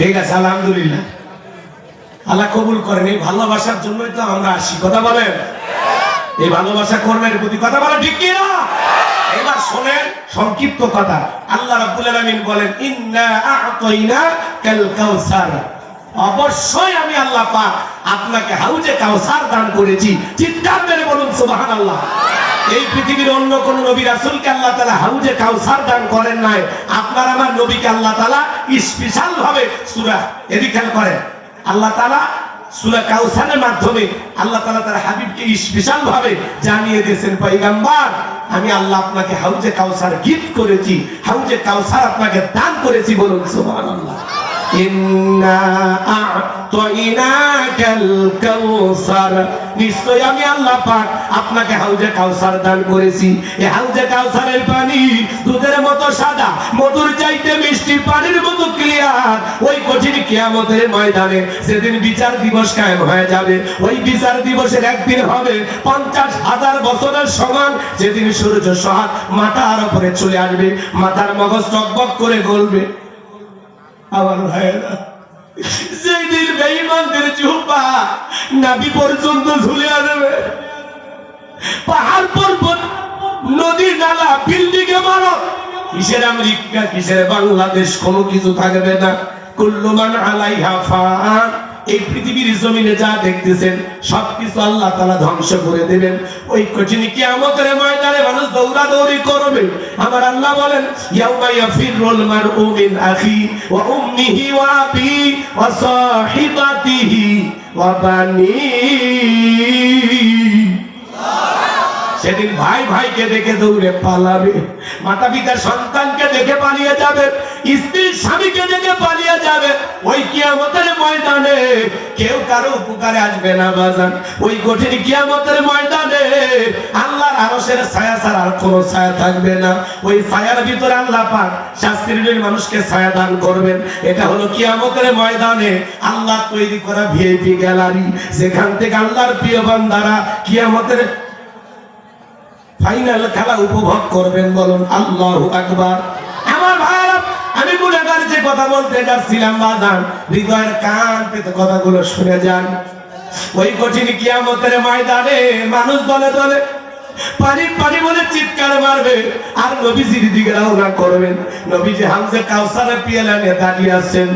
ঠিক আছে, আলহামদুলিল্লাহ। আল্লাহ কবুল করেন, এই ভালোবাসার জন্যই তো আমরা আসি। কথা বলেন? এই ভালোবাসা কর্মের প্রতি কথা বলা ঠিক কি না? এবার শোনেন সংক্ষিপ্ত কথা। আল্লাহ রাব্বুল আলামিন বলেন, ইন্না আ'তাইনা কাল কাউসার অবশ্যই আমি আল্লাহ পাক আপনাকে হাউজে কাউসার দান করেছি। চিৎকার মেরে বলুন, সুবহানাল্লাহ। এই পৃথিবীর অন্য কোন নবী রাসূলকে আল্লাহ তাআলা হাউজে কাউসার দান করেন নাই। আপনার আমার নবীকে আল্লাহ তাআলা স্পেশাল ভাবে সূরা এদিকে করেন। আল্লাহ তাআলা সূরা কাউসারের মাধ্যমে আল্লাহ তাআলা তার হাবিবকে স্পেশাল ভাবে জানিয়ে দিয়েছেন, পয়গম্বর, আমি আল্লাহ আপনাকে হাউজে কাউসার গিফট করেছি, হাউজে কাউসার আপনাকে দান করেছি বলুন, সুবহানাল্লাহ। নিশ্চয় আমি আল্লাহ পাক আপনাকে হাউজে কাউসার দান করেছি। হাউজে কাউসারের পানি দুধের মতো সাদা, মধুর চাইতে মিষ্টি, পানির মতো ক্লিয়ার ওই কঠিন ময়দানে সেদিন বিচার দিবস কায়েম হয়ে যাবে। ওই বিচার দিবসের একদিন হবে পঞ্চাশ হাজার বছরের সমান। যেদিন সূর্য সহাত মাথার উপরে চলে আসবে মাথার মগজ টকবক করে গলবে। আমার ভাইয়েরা, যেদিন বেঈমানদের জুব্বা নাভি পর্যন্ত ঝুলে আসবে পাহাড় পর্বত, নদী, নালা বিল্ডিং এ মারো। কিসের আমেরিকা, কিসের বাংলাদেশ, কোনো কিছু থাকবে না। কুল্লুমান আলাইহা ফান। এই পৃথিবীর জমিনে যা দেখতেছেন, সবকিছু আল্লাহ তাআলা ধ্বংস করে দেবেন। ওই কঠিন কিয়ামতের ময়দানে মানুষ দৌড়াদৌড়ি করবে। আমার আল্লাহ বলেন, ইয়াউমা ইয়াফিরুল মারউ মিন আখি ওয়া উম্মিহি ওয়া আবি ওয়া সাহিবাতিহি ওয়া বানি সেদিন ভাই ভাইকে দেখে দৌড়ে পালাবে। মাতা পিতার সন্তানকে দেখে পালিয়ে যাবে। স্ত্রী স্বামীকে দেখে পালিয়ে যাবে। ওই কিয়ামতের ময়দানে কেউ কারও উপকারে আসবে না বাজান। ওই কঠিন কিয়ামতের ময়দানে আল্লাহর আরশের ছায়া ছাড়া আর কোনো ছায়া থাকবে না। ওই ছায়ার ভিতরে আল্লাহ পাক শাস্ত্রীর মানুষকে ছায়া দান করবেন। এটা হলো কিয়ামতের ময়দানে আল্লাহ তৈরি করা ভিআইপি গ্যালারি যেখান থেকে আল্লাহর প্রিয় বান্দারা কিয়ামতের ফাইনাল খেলা উপভোগ করবেন বলুন, আল্লাহ আকবার। আমার ভাই আমি গুণাগার যে কথা বলতে যাচ্ছিলাম বাজান, হৃদয়ের কান পেতে কথাগুলো শুনে যান। ওই কঠিন কিয়ামতের ময়দানে মানুষ দলে দলে পানি পানি বলে চিৎকার মারবে, আর নবীজির দিকে রওনা করবেন। নবীজি হামজে কাউসারে পিয়ালানে দাঁড়িয়ে আছেন।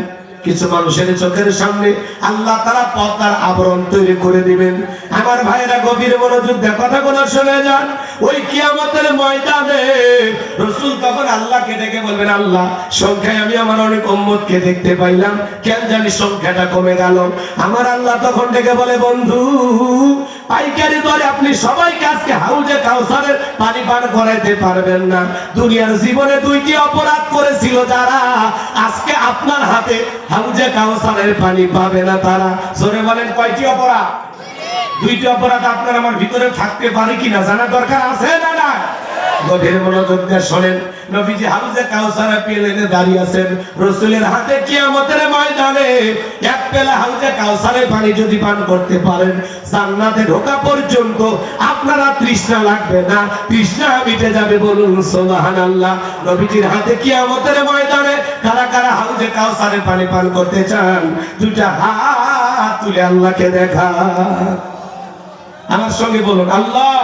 কিছু মানুষের চোখের সামনে আল্লাহ তারা পর্দার আবরণ তৈরি করে দিবেন। আমার ভাইরা গভীর মনোযোগ কথাগুলো শুনে যান। ওই কিয়ামতের ময়দানে রসুল তখন আল্লাহকে ডেকে বলবেন, আল্লাহ, সংখ্যায় আমি আমার অনেক উম্মতকে দেখতে পাইলাম। কেন জানি সংখ্যাটা কমে গেল। আমার আল্লাহ তখন ডেকে বলে, বন্ধু, পাইকারি দরে আপনি হাউজে কাউসারের পানি পান করাইতে পারবেন না। দুনিয়ার জীবনে দুইটি অপরাধ করেছিল যারা, আজকে আপনার হাতে হাউজে কাউসারের পানি পাবে না তারা। জোরে বলেন, কয়টি অপরাধ? দুইটি অপরাধ আপনার আমার ভিতরে থাকতে পারে কিনা জানার দরকার আছে না না গভীর মনোযোগ দিয়ে শোনেন। নবীজি হাউজে কাউসারে পেলেনে দাঁড়িয়ে আছেন। রসুলের হাতে কিয়ামতের ময়দানে এক পেলা হাউজে কাউসারে পানি যদি পান করতে পারেন, জান্নাতে ঢোকা পর্যন্ত আপনারা তৃষ্ণা লাগবে না। তৃষ্ণা মিটে যাবে বলুন, সুবহানাল্লাহ। নবীজির হাতে কিয়ামতের ময়দানে কারা কারা হাউজে কাউসারে পানি পান করতে চান দুটা হাত তুলে আল্লাহকে দেখা। আমার সঙ্গে বলুন, আল্লাহ।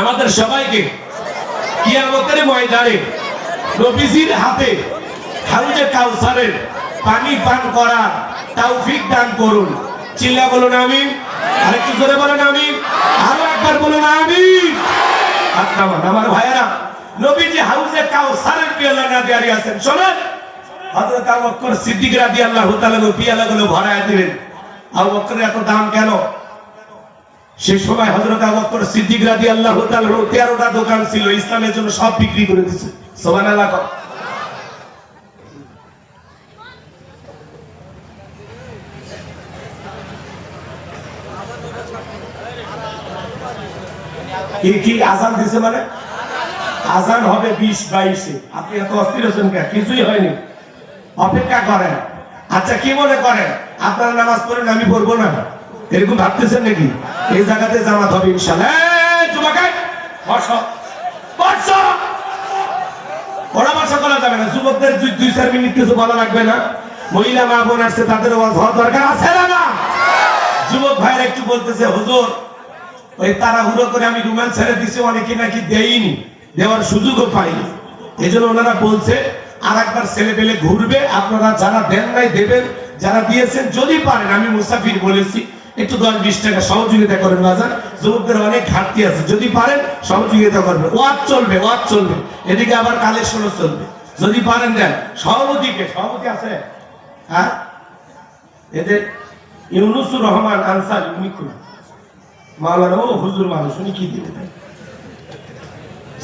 আমাদের সবাইকে কিয়ামতের ময়দানে নবীজির হাতে হাউজে কাউসারের পানি পান করার তৌফিক দান করুন। চিল্লা বলুন আমি আরেকটু জোরে বলুন আমি আরও একবার বলুন আমি আমার ভাইয়েরা, নবীজি হাউজে কাউসারের পিয়ালা না দাঁড়িয়ে আছেন। শোনেন, হযরত আবু বকর সিদ্দিক রাদিয়াল্লাহু তাআলা পিয়ালাগুলো ভরায় দিলেন। আবু বকরের এত দাম কেন? সেই সময় হজরত আবু বকর সিদ্দিক রাদিয়াল্লাহু তাআলা 13টা দোকান ছিল, ইসলামের জন্য সব বিক্রি করে দিচ্ছে সুবহানাল্লাহ কও। কি আজান দিছে মানে? আজান হবে বিশ বাইশে। আপনি এত অস্থির হচ্ছেন কিছুই হয়নি। অপেক্ষা করেন। আচ্ছা কি মনে করেন? আপনারা নামাজ পড়েন, আমি পড়ব না। এরকম ভাবতেছেন নাকি? এই জায়গাতে জামাত হবে। পরামর্শ করা যাবে না। যুবকদের দুই চার মিনিট কিছু লাগবে না। মহিলা আসছে, তাদের দরকার আছে না যুবক একটু বলতেছে ওই তারা হুড়ো করে আমি রুমাল ছেড়ে দিছি নাকি দেয়নি। দেওয়ার সুযোগও পাইনি। এই জন্য ওনারা বলছে আর একবার ছেলে পেলে ঘুরবে। আপনারা যারা দেন নাই, দেবেন। যারা দিয়েছেন, যদি পারেন, আমি মুসাফির বলেছি। একটু দশ বিশ টাকা সহযোগিতা করেন বাজার। যুবকদের অনেক ঘাটতি আছে। যদি পারেন, সহযোগিতা করবেন। ওয়াজ চলবে ওয়াজ চলবে। এদিকে আবার কালেকশনও চলবে। যদি পারেন, দেন। সভাপতিকে, সভাপতি আছে? হ্যাঁ? এদের ইউনুসুর রহমান আনসার, উনি খুব মাওলানা, ও হুজুর মানুষ, উনি কি দিবে তাই?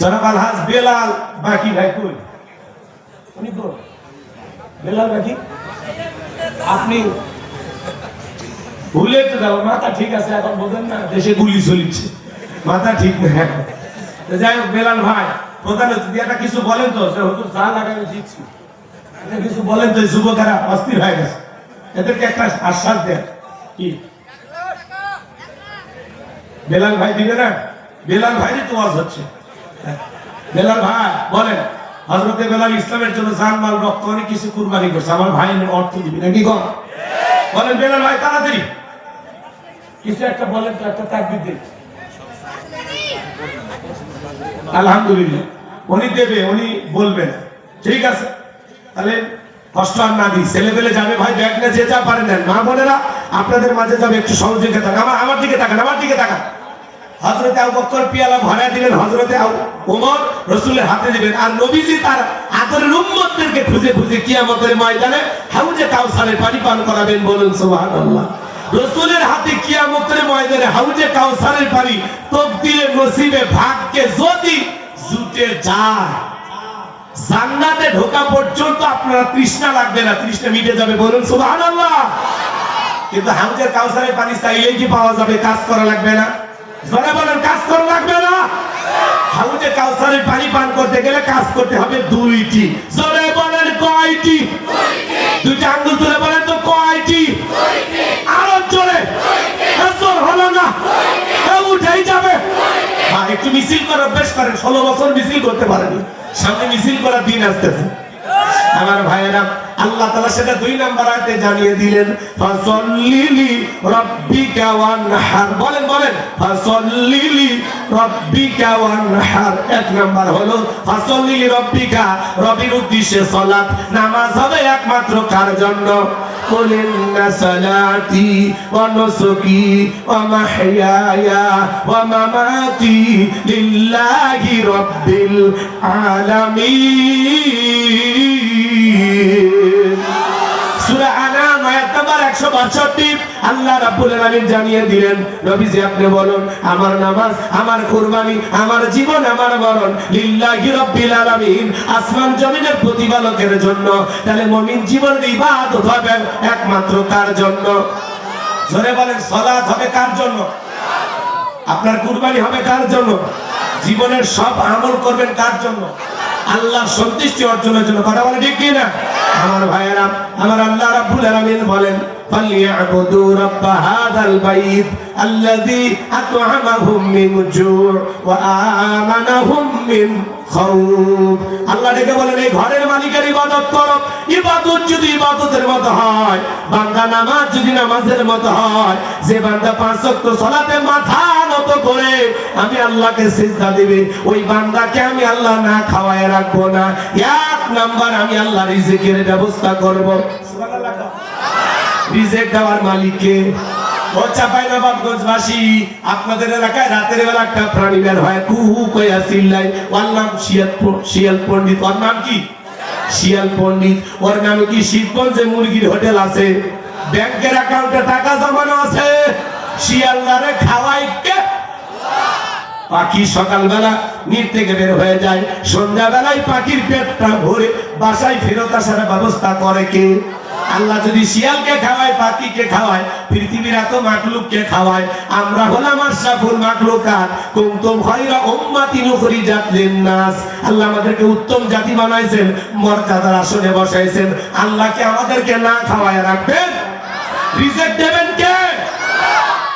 জনাব আলহাজ বেলাল বাকি ভাই কই? উনি তো বেলাল বাকি? আপনি ভুলে তো যাব, মাথা ঠিক আছে, এখন বোঝেন না, দেশে গুলি চলিচ্ছে মাথা ঠিক না যাই হোক, বেলাল ভাই, প্রধান অতিথি, একটা কিছু বলেন তো? হুজুর চা লাগানো দিচ্ছি। কিছু বলেন তো যুবকেরা অস্থির হয়ে গেছে। এদেরকে একটা আশ্বাস দেন। কি? বেলাল ভাই দিবে না? বেলাল ভাইরই তো ওয়াজ হচ্ছে। বেলাল ভাই, বলেন হজরতে বেলাল ইসলামের জন্য জান মাল রক্ত, অনেক কিছু কুরবানি করছে। আমার ভাই অর্থ দিবি নাকি কম? বলেন, বেলাল ভাই, তাড়াতাড়ি। কিছু একটা বলেন তো, একটা তাকবির দিন আলহামদুলিল্লাহ। উনি দেবে, উনি বলবেন ঠিক আছে? তাহলে কষ্ট আর না দিই। ছেলে পেলে যাবে, ভাই ব্যাগ না, যে যা পারেন মা বোনেরা, আপনাদের মাঝে যাবে একটু সহযোগিতা থাকা। আমার আমার দিকে তাকান, আমার দিকে তাকান। হজরতে আবু পিয়ালা ভরা দিলেন হজরতে ওমর রসুলের হাতে দিবেন। আর নবীজি তার আদরের উম্মতদেরকে খুঁজে খুঁজে কিয়ামতের ময়দানে হাউজে কাউসারের পানি পান করাবেন বলুন, সুবহানাল্লাহ। রসুলের হাতে কিয়ামতের ময়দানে হাউজে কাউসারের পানি তকদিরে নসিবে ভাগ্যে যদি জুটে যায়। জান্নাতে ঢোকা পর্যন্ত আপনারা তৃষ্ণা লাগবে না, তৃষ্ণা মিটে যাবে, বলুন সুবহানাল্লাহ। কিন্তু হাউজের কাউসারের পানি চাইলেই কি পাওয়া যাবে, কাজ করা লাগবে না? জোরে বলেন, কাজ করা লাগবে না? হাউজে কাউসারের পানি পান করতে গেলে কাজ করতে হবে দুইটি। জোরে বলেন, কয়টি? দুইটা। আঙ্গুল তুলে বলেন তো কয়টি আরও জোরে এ জোর হলো না এ উঠেই যাবে হ্যাঁ, একটু মিছিল করে অভ্যেস করেন, ষোলো বছর মিছিল করতে পারেনি। সামনে মিছিল করার দিন আসতেছে। আমার ভাইয়েরা আল্লাহ তাআলা সেটা দুই নাম্বার আয়াতে জানিয়ে দিলেন, ফাসাল্লিলি রাব্বিকা ওয়ানহার। বলেন বলেন, ফাসাল্লিলি রাব্বিকা ওয়ানহার। এক নাম্বার হলো, ফাসাল্লিলি রাব্বিকা, রবির উদ্দেশ্যে সালাত, নামাজ হবে একমাত্র কার জন্য? বলেন না সালাতি ওয়া নুসুকি ওয়া মাহইয়ায়া ওয়া মামাতি লিল্লাহি রাব্বিল আলামিন। নাম্বার 162 আল্লাহ রাব্বুল আলামিন জানিয়ে দিলেন, নবীজি আপনি বলুন, আমার নামাজ, আমার কুরবানি, আমার জীবন, আমার মরণ লিল্লাহি রাব্বিল আলামিন, আসমান জমিনের প্রতিপালকের জন্য। তাহলে মুমিন জীবনের ইবাদত হবে একমাত্র কার জন্য। জোরে বলেন সালাত হবে কার জন্য? আপনার কুরবানি হবে কার জন্য? জীবনের সব আমল করবেন কার জন্য? আল্লাহ সন্তুষ্টি অর্জনের জন্য। কথা বলে ঠিক না আমার ভাইয়েরা, আমার আল্লাহ রাব্বুল আলামিন বলেন فليعبدوا رب هذا البيت الذي أطعمهم من جوع وآمنهم من خوف আল্লাহ ডেকে বলেন এই ঘরের মালিকের ইবাদত করো ইবাদত যদি ইবাদতের মতো হয় বান্দা নামাজ যদি নামাজের মতো হয় যে বান্দা পাঁচ ওয়াক্ত সালাতে মাথা নত করে আমি আল্লাহকে সিজদা দিবে ওই বান্দাকে আমি আল্লাহ না খাওয়ায় রাখবো না এক নাম্বার আমি আল্লাহ রিজিকের ব্যবস্থা করব সুবহানাল্লাহ রিজেক দেওয়ার মালিককে। ব্যাংকের টাকা জমানো আছে। খাওয়াই কে? পাখি সকালবেলা থেকে বের হয়ে যায়। সন্ধ্যাবেলায় পাখির পেটটা ভরে বাসায় ফেরত আসার ব্যবস্থা করে কে? আল্লাহ যদি শিয়ালকে খাওয়ায়, পাখিকে খাওয়ায়, পৃথিবীর এত মাকলুককে খাওয়ায়, আমরা হলাম আশরাফুল মাকলুকাত। কুমতুম খায়রা উম্মাতিন উখরিজাত লিন-নাস। আল্লাহ আমাদেরকে উত্তম জাতি বানাইছেন, মর্যাদার আসনে বসাইছেন। আল্লাহকে আমাদেরকে না খাওয়ায় রাখবেন? রিজেক্ট দেবেন কে?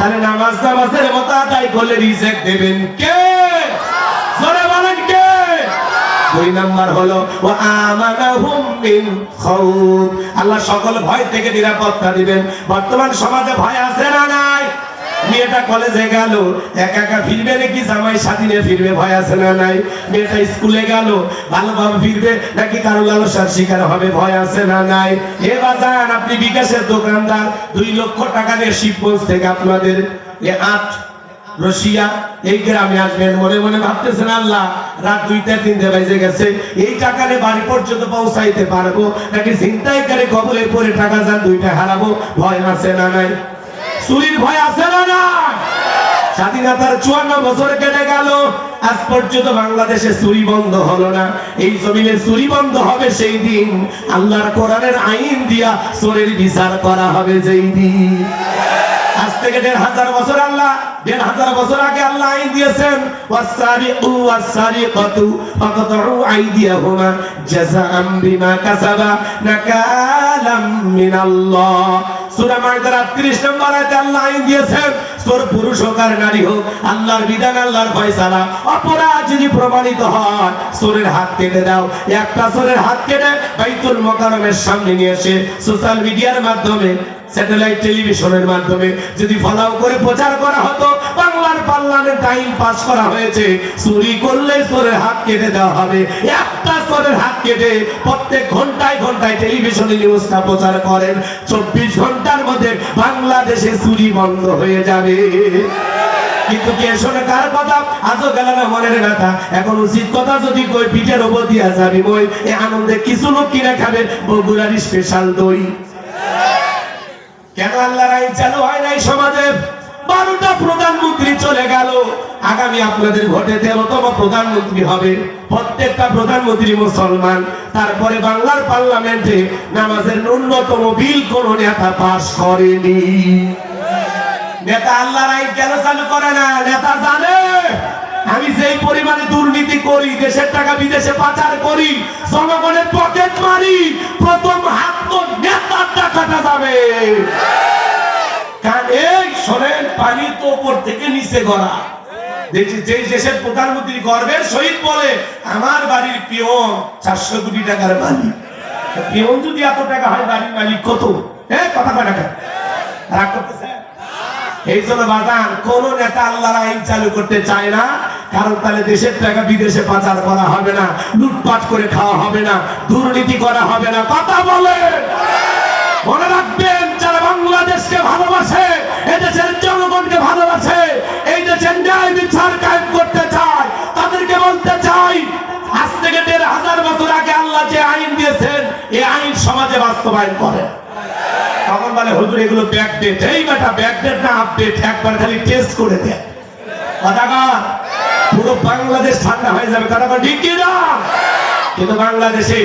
তাহলে নামাজ নামাজের মতো আদায় করলে রিজেক দেবেন কে? জোরে বলেন কে? দুই নাম্বার হলো ও আমানাহুম মিন খাউফ। আল্লাহ সকল ভয় থেকে নিরাপত্তা দিবেন। বর্তমান সমাজে ভয় আছে না মেয়েটা কলেজে গেল, একা একা ফিরবে নাকি? জামাই স্বাধীনে ফিরবে, ভয় আছে না নাই? মেয়েটা স্কুলে গেল, ভালোভাবে ফিরবে নাকি কারও লালসার শিকার হবে? ভয় আছে না নাই? এ বাজান, আপনি বিকাশের দোকানদার, দুই লক্ষ টাকা দিয়ে শিবগঞ্জ থেকে আপনাদের এ আট রশিয়া এই গ্রামে আসবেন। মনে মনে ভাবতেছেন, আল্লাহ, রাত দুইটা, তিনটে বেজে গেছে। এই টাকা নিয়ে বাড়ি পর্যন্ত পৌঁছাইতে পারব? নাকি চিন্তায় করে কবলে পরে টাকা যান দুইটা হারাবো? ভয় আছে না নাই? চুরির ভয় আছে না স্বাধীনতার চুয়ান্ন বছর কেটে গেল। আজ পর্যন্ত বাংলাদেশে চুরি বন্ধ হলো না। এই জমিনে চুরি বন্ধ হবে সেই দিন। আল্লাহর কোরআনের আইন দিয়া চোরের বিচার করা হবে যেই দিন। থেকে দেড় হাজার বছর আল্লাহ সূরা মাইদার 38 নম্বর আয়াতে আল্লাহ আইন দিয়েছেন চোর পুরুষ হোক আর নারী হোক, আল্লাহর বিধান, আল্লাহর ফয়সালা, অপরাধ যদি প্রমাণিত চোরের হাত কেটে দাও। একটা হাত কেটে বাইতুল মোকাররমের সামনে সোশ্যাল মিডিয়ার মাধ্যমে, স্যাটেলাইট মাধ্যমে যদি ফলাও করে প্রচার করা হতো বাংলার পার্লামেন্ট টাইম পাস করা হয়েছে। চুরি করলে চোরের হাত কেটে দেওয়া হবে। একটা চোরের হাত কেটে প্রত্যেক ঘন্টায় ঘন্টায় টেলিভিশনে নিউজটা প্রচার করেন। চব্বিশ ঘণ্টার মধ্যে বাংলাদেশে চুরি বন্ধ হয়ে যাবে। কিন্তু কে শোনে কার কথা? আজও গেল না মনের ব্যথা। এখন উচিত কথা যদি কই, পিঠের ওপর দিয়া যাবি বই। এ আনন্দে কিছু লোক কিনে খাবে, বগুড়ার স্পেশাল দই। কেন আল্লাহর আইন চালু হয় নাই সমাজে বারোটা প্রধানমন্ত্রী চলে গেল। আগামী আপনাদের ভোটে তেরোতম প্রধানমন্ত্রী হবে। প্রত্যেকটা প্রধানমন্ত্রী মুসলমান। তারপরে বাংলার পার্লামেন্টে নামাজের ন্যূনতম বিল কোন নেতা পাশ করেনি। নেতা আল্লাহর আইন কেন চালু করে না? নেতা জানে। আমি যেই পরিমাণে দুর্নীতি করি, দেশের টাকা বিদেশে পাচার করি, জনগণের পকেট মারি, প্রথম হাত তো নেতার টাকাটা যাবে। হয় হ্যাঁ কোন? নেতা আল্লাহর আইন চালু করতে চায় না, কারণ তাহলে দেশের টাকা বিদেশে পাচার করা হবে না, লুটপাট করে খাওয়া হবে না, দুর্নীতি করা হবে না। কথা বলে মনে রাখবেন বাংলাদেশকে ভালোবাসে এদেশের জনগণকে ভালোবাসে, এই দেশের ন্যায় বিচার কায়েম করতে চায়, তাদেরকে বলতে চাই, আজ থেকে দেড় হাজার বছর আগে আল্লাহ যে আইন দিয়েছেন, এই আইন সমাজে বাস্তবায়ন করে। তখন বলে, হুজুর, এগুলো ব্যাকডেট এই বেটা ব্যাকডেট না আপডেট একবার খালি টেস্ট করে দেয় কথা কর পুরো বাংলাদেশ ঠান্ডা হয়ে যাবে কর ঠিক না কিন্তু বাংলাদেশে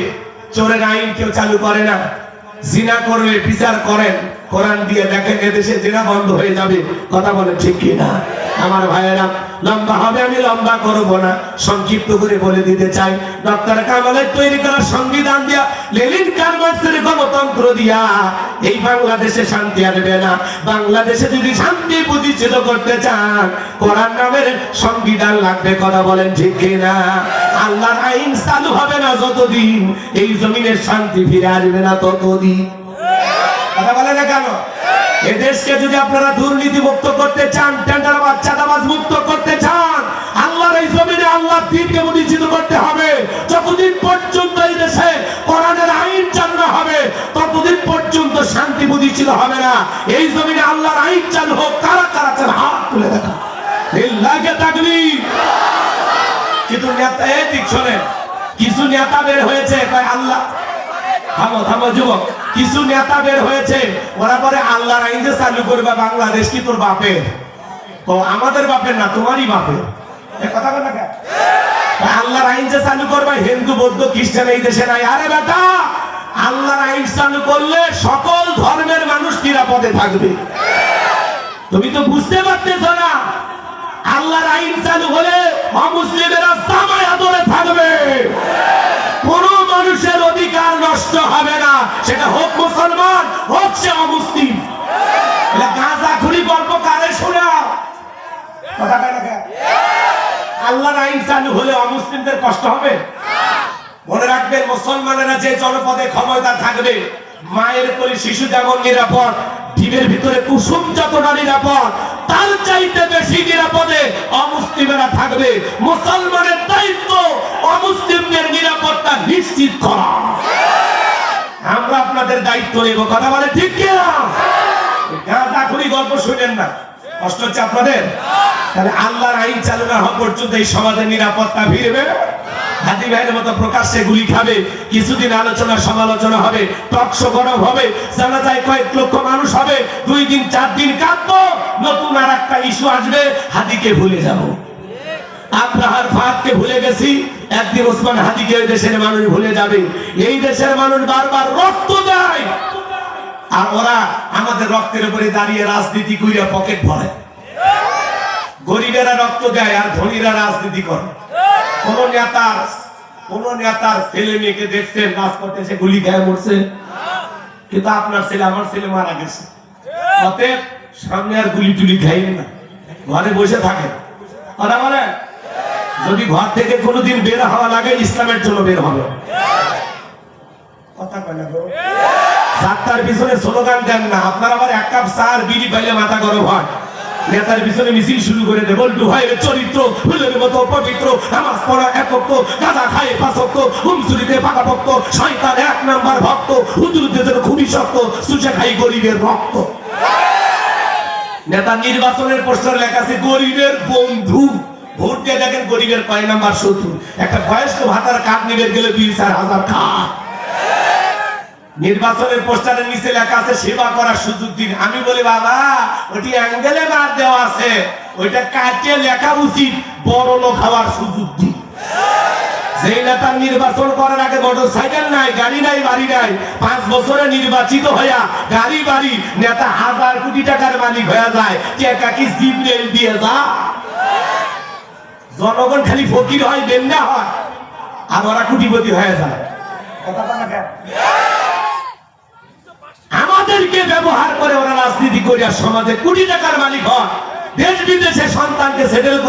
চোরের আইন কেউ চালু করে না। জিনা করলে বিচার করেন। কোরআন দিয়ে দেখেন এদেশে জিনা বন্ধ হয়ে যাবে। কথা বলে ঠিক কি না আমার ভাইয়েরা, লম্বা হবে, আমি লম্বা করব না। সংক্ষিপ্ত করে বলে দিতে চাই। ডক্টর কামালের তৈরি করা সংবিধান দিয়া লেলিন কারমার্সের গণতন্ত্র দিয়া এই বাংলাদেশে শান্তি আসবে না। বাংলাদেশে যদি শান্তি প্রতিষ্ঠিত করতে চান, কোরআন নামের সংবিধান লাগবে, কথা বলেন ঠিক কিনা? আল্লাহর আইন চালু হবে না যতদিন, এই জমিনের শান্তি ফিরে আসবে না ততদিন। কথা বলে না কেন? এ দেশকে যদি আপনারা দুর্নীতি মুক্ত করতে চান টেন্ডার বাচ্চাদাবাজ মুক্ত করতে চান আল্লাহর এই জমিনে আল্লাহ দিনকে প্রতিষ্ঠিত করতে হবে। যতদিন পর্যন্ত এই দেশে কোরআনের আইন চালু না হবে ততদিন পর্যন্ত শান্তি প্রতিষ্ঠিত হবে না। এই জমিনে আল্লাহর আইন চালু হোক কারা কারা চান হাত তুলে দেখা। লিল্লাহি তাকবীর। কিন্তু নেতা এই দিক শোনেন কিছু নেতা বের হয়েছে কয় আল্লাহ থামো থামো, যুবক। কিছু নেতা বের হয়েছে। ওরা পরে আল্লাহর আইন যে চালু করবে বাংলাদেশ কি তোর বাপের? ও, আমাদের বাপের না, তোমারই বাপের। কথা আল্লাহর আইন যে চালু করবে, হিন্দু, বৌদ্ধ, খ্রিস্টান, এই দেশে নাই। আরে বেটা, আল্লাহর আইন চালু করলে সকল ধর্মের মানুষ নিরাপদে থাকবে। তুমি তো বুঝতে পারতেছ না। আল্লাহর আইন চালু হলে অমুসলিমেরা জামায় আদরে থাকবে। কোন মানুষের অধিকার নষ্ট হবে না। সেটা হোক মুসলমান, হোক সে অমুসলিম। গাঁজা খুলি গল্প কারে শোনা? আল্লাহর আইন চালু হলে অমুসলিমদের কষ্ট হবে? মনে রাখবেন, মুসলমানেরা যে জনপদে ক্ষমতা থাকবে, মায়ের কোলে শিশু যেমন নিরাপদ, ডিমের ভিতরে কুসুম যতটা নিরাপদ তার চাইতে বেশি নিরাপদে অমুসলিমেরা থাকবে। মুসলমানের দায়িত্ব অমুসলিমদের নিরাপত্তা নিশ্চিত করা। আমরা আপনাদের দায়িত্ব নেব, কথা বলে ঠিক কিনা? গল্প শুনেন না। কষ্ট হচ্ছে আপনাদের? তাহলে আল্লাহর আইন চালু না হওয়া পর্যন্ত এই সমাজের নিরাপত্তা ফিরবে? হাতি ভাইয়ের মতো প্রকাশ্যে গুলি খাবে, কিছুদিন আলোচনা, সমালোচনা হবে টকশো গরম হবে জানা যায় কয়েক লক্ষ মানুষ হবে, দুই দিন, চার দিন কাঁদবো, নতুন আর একটা ইস্যু আসবে, হাতিকে ভুলে যাব। আব্রাহার ফাঁদকে ভুলে গেছি, একদিন ওসমান ওই দেশের মানুষ ভুলে যাবে। এই দেশের মানুষ বারবার রক্ত দেয়, আর ওরা আমাদের রক্তের উপরে দাঁড়িয়ে রাজনীতি কইরা পকেট ভরে। গরিবেরা রক্ত দেয়, আর ধনীরা রাজনীতি করে। কোন নেতার কোন নেতার ছেলে মেয়েকে দেখছেন রাজপথে এসে গুলি খেয়ে মরছে। কিন্তু আপনার ছেলে, আমার ছেলে মারা গেছে। অতএব সামনে আর গুলি টুলি খাইবে না। ঘরে বসে থাকে কথা বলে যদি ঘর থেকে কোনোদিন বের হওয়া লাগে, ইসলামের জন্য বের হবে। কথা কয় না যাত্রার পিছনে স্লোগান দেন না। আপনার আবার এক কাপ চা আর বিড়ি পাইলে মাথা গরম হয়। নেতার পিছনে মিছিল শুরু করে দে, বল্টু চরিত্র, ফুলের মতো পবিত্র, নামাজ পড়া একক গাঁজা খায় পাঁচক্ত হুমচুরিতে পাকাপক্ত শয়তান এক নাম্বার ভক্ত হুজুরদের খুবই শক্ত সুচে খাই গরিবের রক্ত নেতা নির্বাচনের পোস্টার লেখা আছে, গরিবের বন্ধু। ভোট দিয়ে দেখেন গরিবের কয় নাম্বার শত্রু। একটা বয়স্ক ভাতার কাঠ নিবে গেলে দুই চার হাজার খাট নির্বাচনের পোস্টারের নিচে লেখা আছে, সেবা করার সুযোগ দিন। আমি বলি, বাবা, ওটি অ্যাঙ্গেলে মার দেওয়া আছে। ওইটা কাটিয়ে লেখা উচিত, বড় লোক হওয়ার সুযোগ দিন। যেই নেতা নির্বাচন করার আগে মোটর সাইকেল নাই, গাড়ি নাই, বাড়ি নাই, পাঁচ বছরে নির্বাচিত হইয়া গাড়ি, বাড়ি, নেতা হাজার কোটি টাকার মালিক হয়ে যায়, টাকা কি জিবরেল দিয়ে যা? জনগণ খালি ফকির হয় বেন্দা হয়, আর ওরা কোটিপতি হয়ে যায়। কথা না আমাদেরকে ব্যবহার করে ওরা রাজনীতি করিয়া সমাজে কোটি টাকার মালিক হয় দেশ বিদেশে সন্তানকে সেটেল